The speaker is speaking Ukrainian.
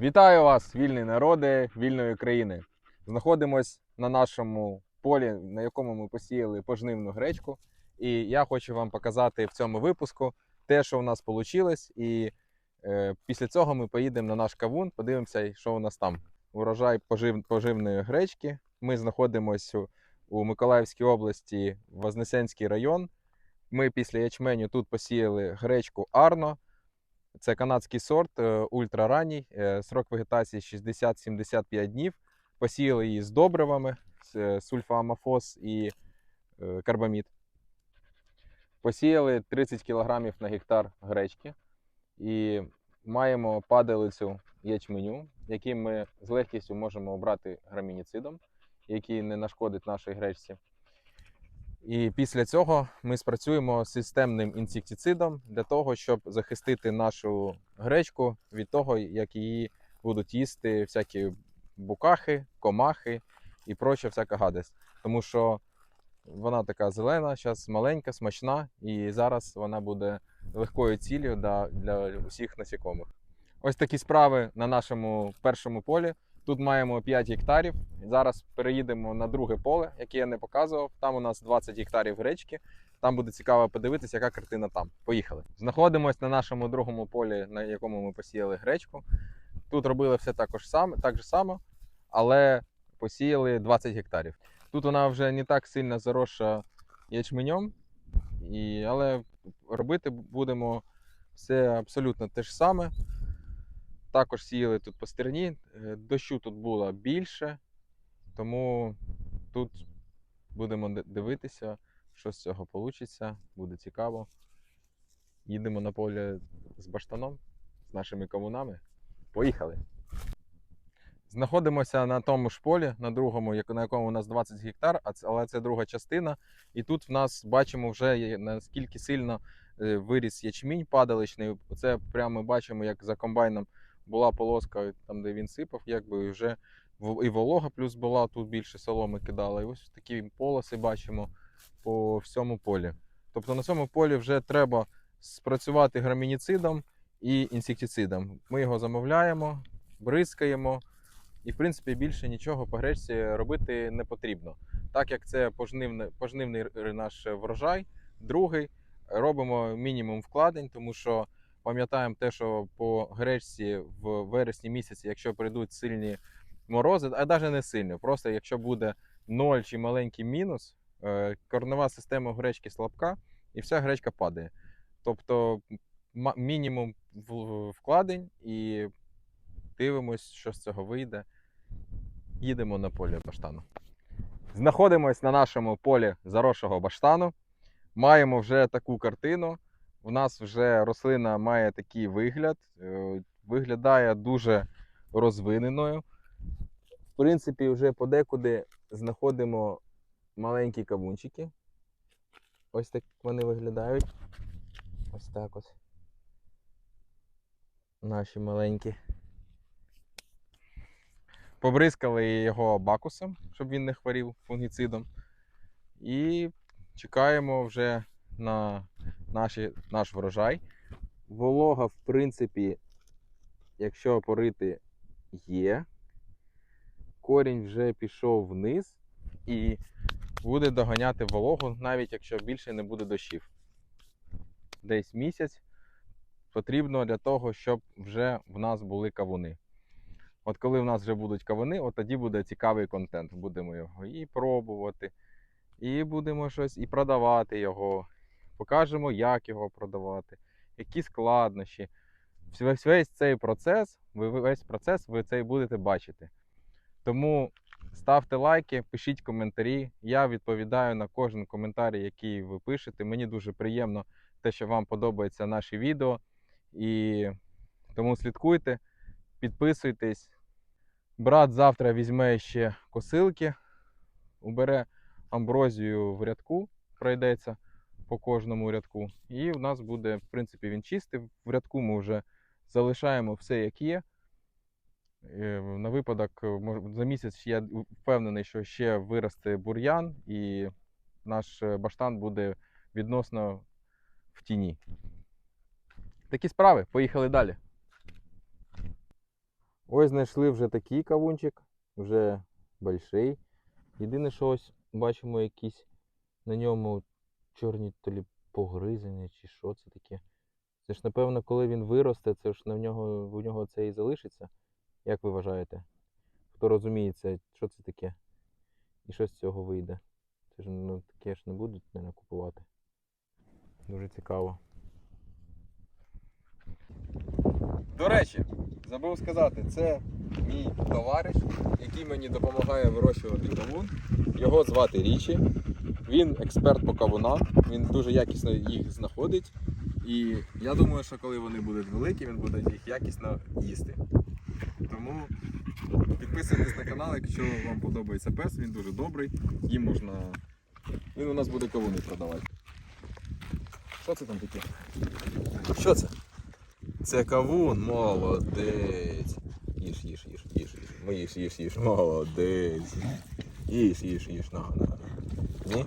Вітаю вас, вільні народи вільної країни. Знаходимось на нашому полі, на якому ми посіяли пожнивну гречку. І я хочу вам показати в цьому випуску те, що у нас вийшло. І е, після цього ми поїдемо на наш кавун, подивимося, що у нас там. Урожай пожив, поживної гречки. Ми знаходимося у, у Миколаївській області, Вознесенський район. Ми після ячменю тут посіяли гречку Арно. Це канадський сорт, е, ультраранній, е, срок вегетації 60-75 днів. Посіяли її з добривами, е, і е, карбамід. Посіяли 30 кг на гектар гречки і маємо падалицю ячменю, який ми з легкістю можемо обрати грамініцидом, який не нашкодить нашій гречці. І після цього ми спрацюємо з системним інсектицидом для того, щоб захистити нашу гречку від того, як її будуть їсти всякі букахи, комахи і проча всяка гадость. Тому що вона така зелена, зараз маленька, смачна, і зараз вона буде легкою ціллю для, для усіх насікомих. Ось такі справи на нашому першому полі. Тут маємо 5 гектарів. Зараз переїдемо на друге поле, яке я не показував. Там у нас 20 гектарів гречки. Там буде цікаво подивитися, яка картина там. Поїхали. Знаходимося на нашому другому полі, на якому ми посіяли гречку. Тут робили все також саме, так же само, але посіяли 20 гектарів. Тут вона вже не так сильно заросша ячменем, і, але робити будемо все абсолютно те ж саме. Також сіяли тут по стерні. Е, Дощу тут було більше, тому тут будемо дивитися, що з цього вийде. Буде цікаво. Їдемо на поле з баштаном, з нашими кавунами. Поїхали! Знаходимося на тому ж полі, на другому, на якому у нас 20 гектар, але це друга частина. І тут в нас бачимо вже наскільки сильно е, виріс ячмінь падаличний. Це прямо бачимо, як за комбайном була полоска, там де він сипав, якби вже і волога плюс була, тут більше соломи кидала. І ось такі полоси бачимо по всьому полі. Тобто на цьому полі вже треба спрацювати грамініцидом і інсектицидом. Ми його замовляємо, бризкаємо, і в принципі більше нічого по гречці робити не потрібно. Так як це пожнивний, пожнивний наш врожай, другий, робимо мінімум вкладень, тому що пам'ятаємо те, що по гречці в вересні місяці, якщо прийдуть сильні морози, а навіть не сильні, просто якщо буде ноль чи маленький мінус, е, корнева система гречки слабка і вся гречка падає. Тобто мінімум вкладень і дивимось, що з цього вийде. Їдемо на поле баштану. Знаходимось на нашому полі заросшого баштану. Маємо вже таку картину. У нас вже рослина має такий вигляд, е, виглядає дуже розвиненою. В принципі, вже подекуди знаходимо маленькі кавунчики. Ось так вони виглядають. Ось так ось. Наші маленькі. Побризкали його бакусом, щоб він не хворів фунгіцидом. І чекаємо вже на наші, наш врожай. Волога, в принципі, якщо порити, є. Корінь вже пішов вниз і буде доганяти вологу, навіть якщо більше не буде дощів. Десь місяць потрібно для того, щоб вже в нас були кавуни. От коли в нас вже будуть кавуни, от тоді буде цікавий контент. Будемо його і пробувати, і будемо щось і продавати його. Покажемо, як його продавати, які складнощі. Весь, цей процес, весь процес ви цей будете бачити. Тому ставте лайки, пишіть коментарі. Я відповідаю на кожен коментар, який ви пишете. Мені дуже приємно те, що вам подобаються наші відео. І тому слідкуйте, підписуйтесь. Брат завтра візьме ще косилки, убере амброзію в рядку, пройдеться по кожному рядку. І в нас буде, в принципі, він чистий. В рядку ми вже залишаємо все, як є. Е, На випадок, е, за місяць я впевнений, що ще виросте бур'ян, і наш е, баштан буде відносно в тіні. Такі справи. Поїхали далі. Ось знайшли вже такий кавунчик, вже больший. Єдине, що ось бачимо якісь на ньому чорні то лі погризення, чи що це таке. Це ж, напевно, коли він виросте, це ж на нього, у нього це і залишиться. Як ви вважаєте? Хто розуміє це, що це таке? І що з цього вийде? Це ж ну, таке ж не будуть не купувати. Дуже цікаво. До речі, забув сказати, це мій товариш, який мені допомагає вирощувати кавун. Його звати Річі. Він експерт по кавунам, він дуже якісно їх знаходить. І я думаю, що коли вони будуть великі, він буде їх якісно їсти. Тому підписуйтесь на канал, якщо вам подобається пес, він дуже добрий. Їм можна. Він у нас буде кавуни продавати. Що це там таке? Що це? Це кавун, молодець. Їж, їж, їж, їж, їж. Ну, їж, їж, їж, молодець. Їж, їж, їж, на. Ні?